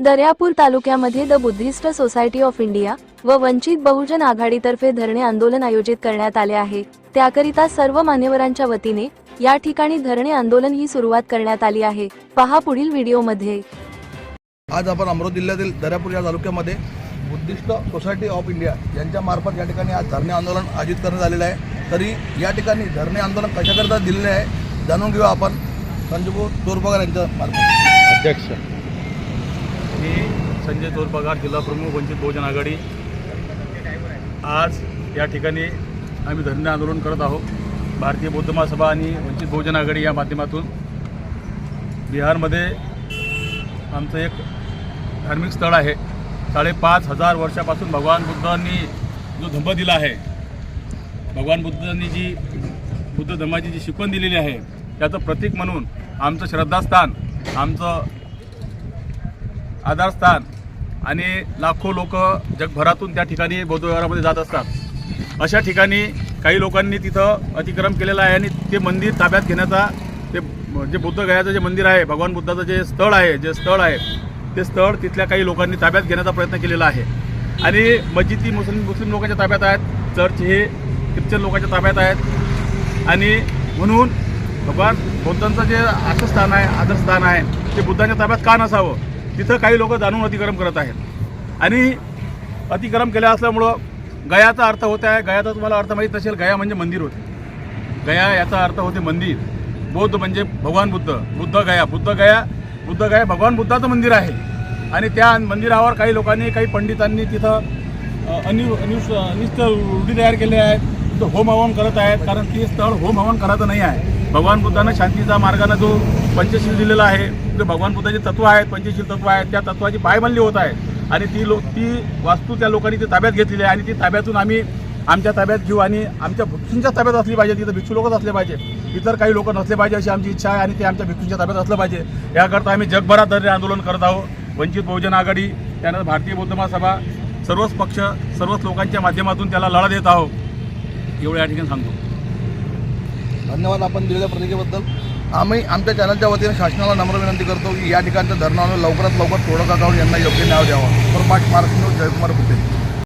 दर्यापूर तालुक्यामध्ये the Buddhist Society of India व वंचित बहुजन आघाडीतर्फे धरणे आंदोलन आयोजित करण्यात आले आहे. त्याकरिता सर्व मान्यवरांच्या वतीने या ठिकाणी धरणे आंदोलन ही सुरुवात करण्यात आली आहे. पहा पुढील व्हिडिओमध्ये. आज आपण अमरावती जिल्ह्यातील दर्यापूर या तालुक्यामध्ये बुद्धिस्ट सोसायटी ऑफ इंडिया यांच्या मार्फत या ठिकाणी आज धरणे आंदोलन आयोजित करण्यात आलेलं आहे. तरी या ठिकाणी धरणे आंदोलन कशाकरता दिलेले आहे जाणून घेऊ आपण. संजू तोरपगार यांच्या मार्फत. अध्यक्ष. मी संजय तोरपगार जिल्हा प्रमुख वंचित बहुजन आघाडी. आज या ठिकाणी आम्ही धरणे आंदोलन करत आहोत. भारतीय बौद्ध महासभा आणि वंचित बहुजन आघाडी या माध्यमातून. बिहारमध्ये आमचं एक धार्मिक स्थळ आहे. साडेपाच हजार वर्षापासून भगवान बुद्धांनी जो धम्म दिला आहे भगवान बुद्धांनी जी बुद्ध धर्माची जी शिकवण दिलेली आहे त्याचं प्रतीक म्हणून आमचं श्रद्धास्थान आमचं आधारस्थान आणि लाखो लोक जगभरातून त्या ठिकाणी बौद्धविहारामध्ये जात असतात. अशा ठिकाणी काही लोकांनी तिथं अतिक्रम केलेलं आहे आणि ते मंदिर ताब्यात घेण्याचा ते जे बुद्धगयाचं जे मंदिर आहे भगवान बुद्धाचं जे स्थळ आहे जे स्थळ आहे ते स्थळ तिथल्या काही लोकांनी ताब्यात घेण्याचा प्रयत्न केलेला आहे. आणि मस्जिदी मुस्लिम मुस्लिम लोकांच्या ताब्यात आहेत चर्च हे ख्रिश्चन लोकांच्या ताब्यात आहेत. आणि म्हणून भगवान बुद्धांचं जे आसस्थान आहे आदरस्थान आहे ते बुद्धांच्या ताब्यात का नसावं? तिथं काही लोक जाणून अतिक्रम करत आहेत. आणि अतिक्रम केल्या असल्यामुळं गयाचा अर्थ होत आहे. गयाचा तुम्हाला अर्थ माहीत नसेल गया म्हणजे मंदिर होते. गया याचा अर्थ होते मंदिर. बौद्ध म्हणजे भगवान बुद्ध. बुद्ध गया. बुद्ध गया बुद्ध गया भगवान बुद्धाचं मंदिर आहे. आणि त्या मंदिरावर काही लोकांनी काही पंडितांनी तिथं अनि अनिष्ट अनिष्ट रूढी तयार केल्या आहेत. तिथं होम हवन करत आहेत. कारण ते स्थळ होम हवन करायचं नाही आहे. भगवान बुद्धानं शांतीचा मार्गानं जो पंचशील दिलेला आहे ते भगवान बुद्धाचे तत्व आहेत पंचशील तत्व आहेत त्या तत्वाची पायबंदी होत आहे. आणि ती लो ती वास्तू त्या लोकांनी ती ताब्यात घेतलेली आहे. आणि ती ताब्यातून आम्ही आमच्या ताब्यात घेऊ आणि आमच्या भिक्षूंच्या ताब्यात असली पाहिजे. तिथं भिक्षू लोकच असले पाहिजे. इतर काही लोक नसले पाहिजे अशी आमची इच्छा आहे आणि ते आमच्या भिक्षूंच्या ताब्यात असलं पाहिजे. याकरता आम्ही जगभरात धरणे आंदोलन करत आहोत. वंचित बहुजन आघाडी त्यानंतर भारतीय बौद्ध महासभा सर्वच पक्ष सर्वच लोकांच्या माध्यमातून त्याला लढा देत आहोत. एवढं या ठिकाणी सांगतो. धन्यवाद आपण दिलेल्या प्रतिकेबद्दल आम्ही आमच्या चॅनलच्या वतीने शासनाला नम्र विनंती करतो की या ठिकाणच्या धरणावर लवकरात लवकर थोडं गाव यांना योग्य न्याय द्यावा. पाच मार्च न्यूज जयकुमार होते